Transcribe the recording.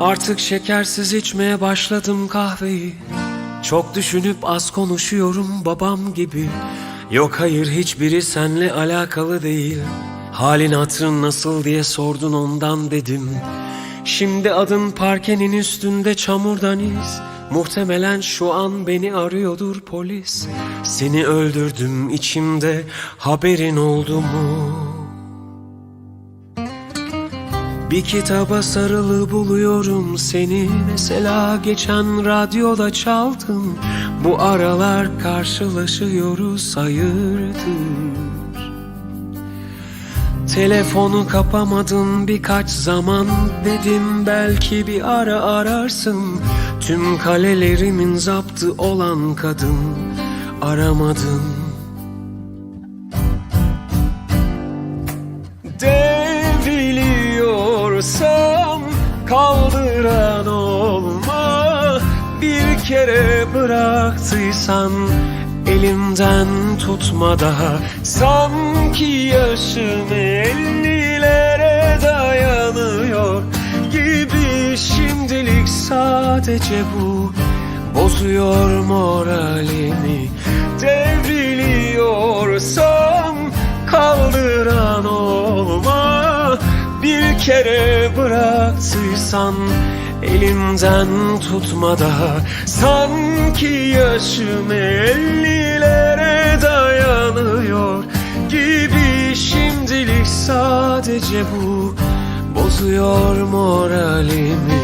Artık şekersiz içmeye başladım kahveyi. Çok düşünüp az konuşuyorum babam gibi. Yok hayır hiçbiri senle alakalı değil. Halin hatırın nasıl diye sordun ondan dedim. Şimdi adın parkenin üstünde çamurdan iz. Muhtemelen şu an beni arıyordur polis. Seni öldürdüm içimde haberin oldu mu? Bir kitaba sarılı buluyorum seni. Mesela geçen radyoda çaldın Bu aralar karşılaşıyoruz hayırdır Telefonu kapamadın birkaç zaman. Dedim belki bir ara ararsın. Tüm kalelerimin zaptı olan kadın. Aramadın kaldıran olma. Bir kere bıraktıysan elimden tutma daha. Sanki yaşım ellilere dayanıyor Gibi. Şimdilik sadece bu. Bozuyor moralimi Bir kere bıraktıysan elimden tutma daha. Sanki yaşım ellilere dayanıyor Gibi şimdilik sadece bu Bozuyor moralimi